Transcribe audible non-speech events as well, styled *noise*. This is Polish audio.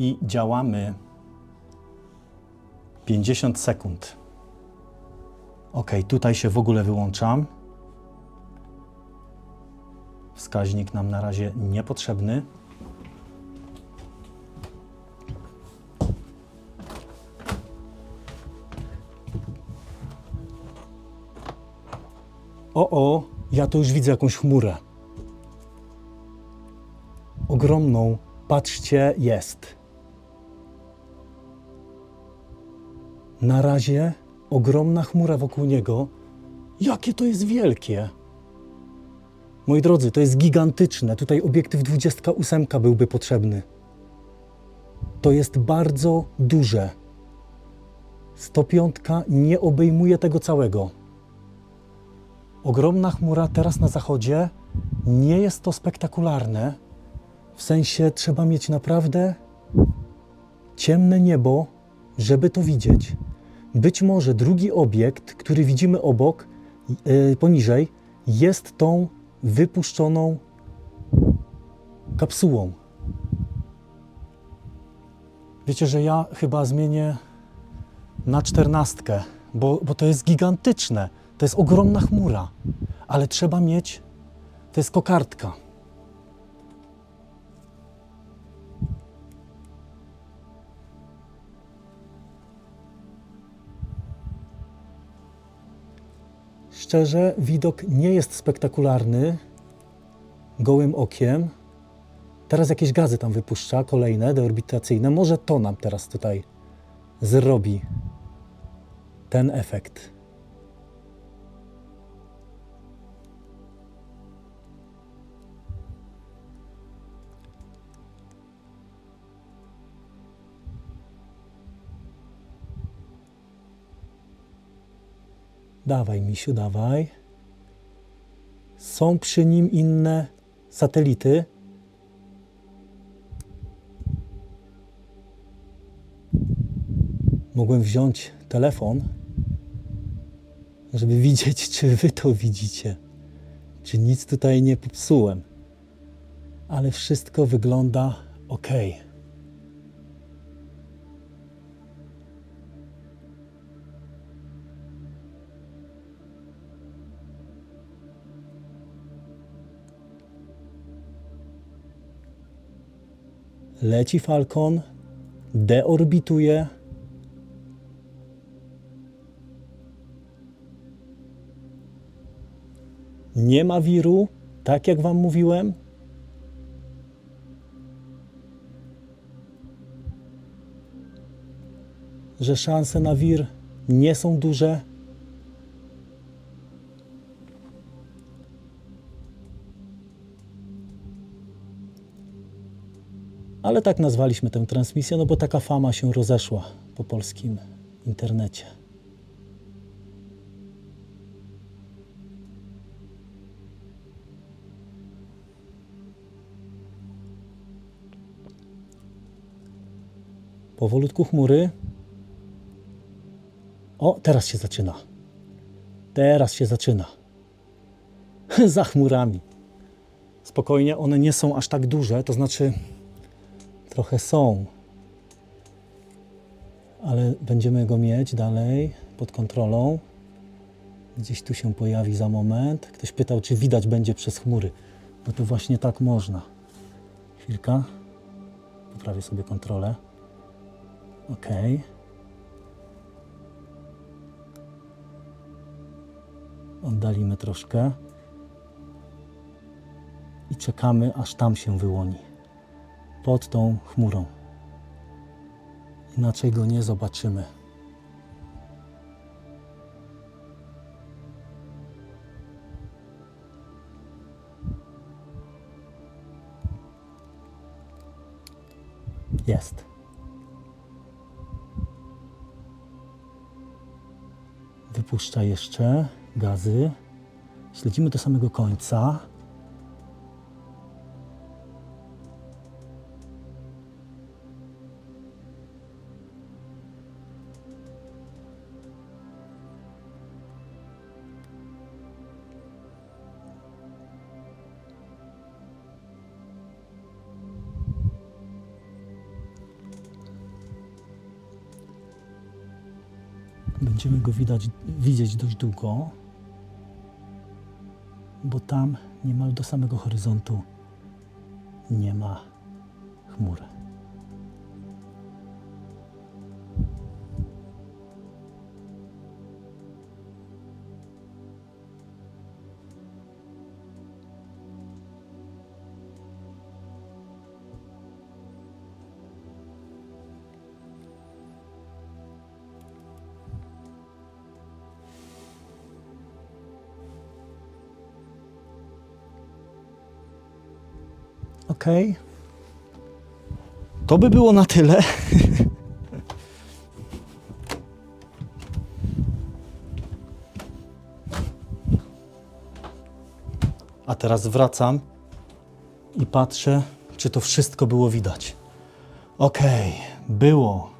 i działamy 50 sekund. Ok, tutaj się w ogóle wyłączam. Wskaźnik nam na razie niepotrzebny. O, o, ja to już widzę jakąś chmurę. Ogromną, patrzcie, jest. Na razie ogromna chmura wokół niego. Jakie to jest wielkie! Moi drodzy, to jest gigantyczne. Tutaj obiektyw 28 byłby potrzebny. To jest bardzo duże. 105 nie obejmuje tego całego. Ogromna chmura teraz na zachodzie. Nie jest to spektakularne. W sensie trzeba mieć naprawdę ciemne niebo, żeby to widzieć. Być może drugi obiekt, który widzimy obok, yy, poniżej, jest tą wypuszczoną kapsułą. Wiecie, że ja chyba zmienię na czternastkę, bo, bo to jest gigantyczne. To jest ogromna chmura, ale trzeba mieć, to jest kokardka. Szczerze, widok nie jest spektakularny gołym okiem. Teraz jakieś gazy tam wypuszcza, kolejne, deorbitacyjne. Może to nam teraz tutaj zrobi ten efekt. Dawaj, misiu, dawaj. Są przy nim inne satelity. Mogłem wziąć telefon, żeby widzieć, czy wy to widzicie. Czy nic tutaj nie popsułem. Ale wszystko wygląda ok. Leci Falcon, deorbituje. Nie ma wiru, tak jak Wam mówiłem. Że szanse na wir nie są duże. Ale tak nazwaliśmy tę transmisję, no bo taka fama się rozeszła po polskim internecie. Powolutku chmury. O, teraz się zaczyna. Teraz się zaczyna. *laughs* Za chmurami. Spokojnie, one nie są aż tak duże, to znaczy trochę są, ale będziemy go mieć dalej pod kontrolą. Gdzieś tu się pojawi za moment. Ktoś pytał, czy widać będzie przez chmury. No to właśnie tak można. Chwilka. Poprawię sobie kontrolę. OK. Oddalimy troszkę. I czekamy, aż tam się wyłoni pod tą chmurą. Inaczej go nie zobaczymy. Jest. Wypuszcza jeszcze gazy. Śledzimy do samego końca. Będziemy go widać, widzieć dość długo, bo tam niemal do samego horyzontu nie ma chmury. Okej. To by było na tyle. A teraz wracam i patrzę, czy to wszystko było widać. Okej, było.